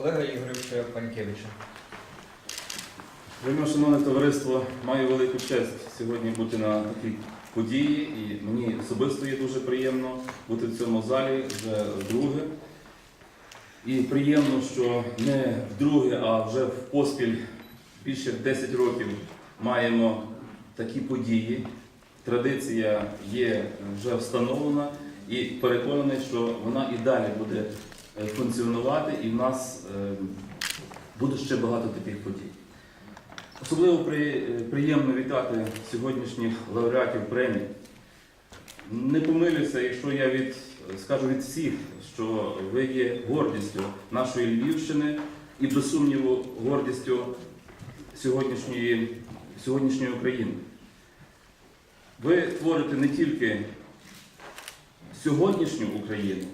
Олега Ігоровича Панькевича. Вельми шановне товариство, маю велику честь сьогодні бути на такій події, і мені особисто є дуже приємно бути в цьому залі вже вдруге. І приємно, що не вдруге, а вже в поспіль більше 10 років маємо такі події. Традиція є вже встановлена і переконаний, що вона і далі буде функціонувати, і в нас е, буде ще багато таких подій. Особливо приємно вітати сьогоднішніх лауреатів премії. Не помилюся, якщо я від, скажу від всіх, що ви є гордістю нашої Львівщини і, без сумніву, гордістю сьогоднішньої, сьогоднішньої України. Ви творите не тільки сьогоднішню Україну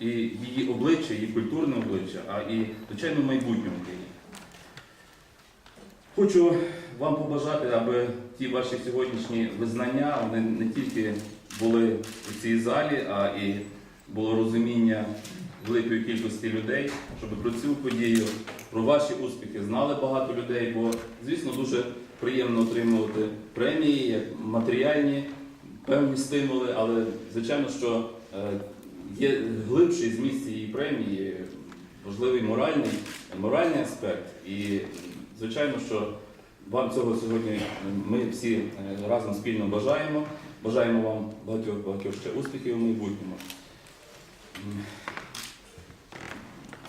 і її обличчя, її культурне обличчя, а і, звичайно, майбутнє України. Хочу вам побажати, аби ті ваші сьогоднішні визнання вони не тільки були у цій залі, а і було розуміння великої кількості людей, щоб про цю подію, про ваші успіхи знали багато людей, бо, звісно, дуже приємно отримувати премії, як матеріальні, певні стимули, але звичайно, що е, є глибший зміст цієї премії, можливий моральний, моральний аспект. І звичайно, що вам цього сьогодні ми всі е, разом спільно бажаємо. Бажаємо вам багатьох багатьох ще успіхів у майбутньому.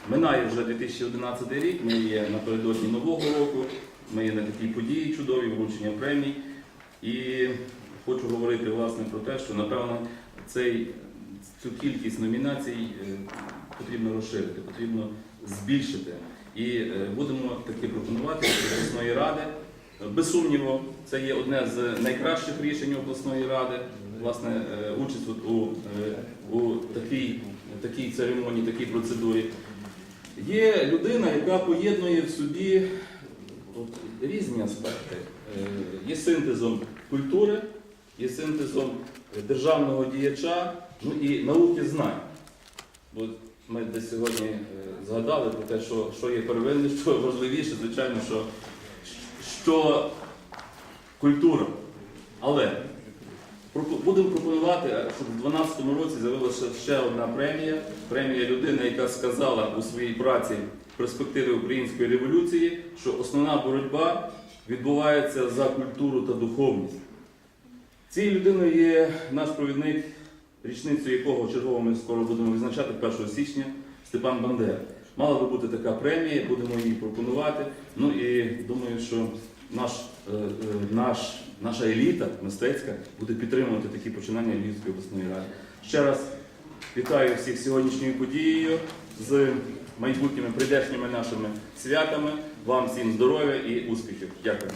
Минає вже 2011 рік, ми є напередодні Нового року, ми є на такій події чудовій, вручення премій. І хочу говорити власне про те, що напевно цей, цю кількість номінацій е, потрібно розширити, потрібно збільшити. І е, будемо таки пропонувати обласної ради. Без сумніву, це є одне з найкращих рішень обласної ради. Власне, е, участь у, у такій, такій церемонії, такій процедурі. Є людина, яка поєднує в собі от, різні аспекти. Є синтезом культури, є синтезом державного діяча, ну і науки знань. Ми десь сьогодні е, згадали про те, що, що є первинне, що важливіше, звичайно, що, що культура. Але будемо пропонувати, щоб в 2012 році з'явилася ще одна премія. Премія людини, яка сказала у своїй праці перспективи української революції, що основна боротьба відбувається за культуру та духовність. Цією людиною є наш провідник, річницю якого чергово ми скоро будемо відзначати 1 січня Степан Бандера. Мала би бути така премія, будемо її пропонувати. Ну і думаю, що наш, е, е, наш, наша еліта мистецька буде підтримувати такі починання Львівської обласної ради. Ще раз вітаю всіх сьогоднішньою подією, з майбутніми прийдешніми нашими святами. Вам всім здоров'я і успіхів. Дякую.